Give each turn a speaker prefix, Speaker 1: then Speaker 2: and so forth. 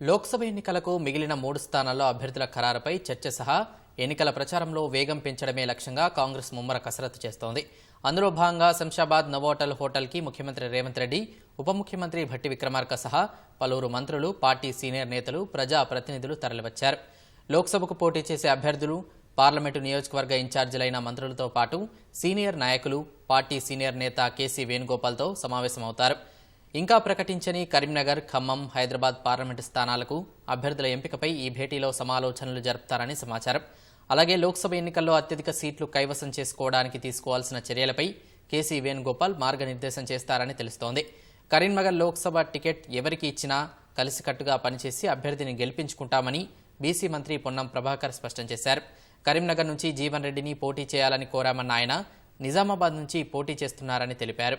Speaker 1: లోక్సభ ఎన్నికలకు మిగిలిన మూడు స్థానాల్లో అభ్యర్థుల ఖరారుపై చర్చ సహా ఎన్నికల ప్రచారంలో వేగం పెంచడమే లక్ష్యంగా కాంగ్రెస్ ముమ్మర కసరత్తు చేస్తోంది. అందులో భాగంగా శంషాబాద్ నవోటల్ హోటల్కి ముఖ్యమంత్రి రేవంత్ రెడ్డి ఉప ముఖ్యమంత్రి భట్టి విక్రమార్క సహా పలువురు మంత్రులు పార్టీ సీనియర్ నేతలు ప్రజా ప్రతినిధులు తరలివచ్చారు. లోక్సభకు పోటీ చేసే అభ్యర్థులు పార్లమెంటు నియోజకవర్గ ఇన్ఛార్జీలైన మంత్రులతో పాటు సీనియర్ నాయకులు పార్టీ సీనియర్ నేత కేసీ వేణుగోపాల్తో సమావేశమవుతారు. ఇంకా ప్రకటించని కరీంనగర్ ఖమ్మం హైదరాబాద్ పార్లమెంటు స్థానాలకు అభ్యర్థుల ఎంపికపై ఈ భేటీలో సమాలోచనలు జరుపుతారని సమాచారం. అలాగే లోక్సభ ఎన్నికల్లో అత్యధిక సీట్లు కైవసం చేసుకోవడానికి తీసుకోవాల్సిన చర్యలపై కేసీ వేణుగోపాల్ మార్గనిర్దేశం చేస్తారని తెలుస్తోంది. కరీంనగర్ లోక్సభ టికెట్ ఎవరికి ఇచ్చినా కలిసికట్టుగా పనిచేసి అభ్యర్థిని గెలిపించుకుంటామని బీసీ మంత్రి పొన్నం ప్రభాకర్ స్పష్టం చేశారు. కరీంనగర్ నుంచి జీవన్ రెడ్డిని పోటీ చేయాలని కోరామన్న ఆయన నిజామాబాద్ నుంచి పోటీ చేస్తున్నారని తెలిపారు.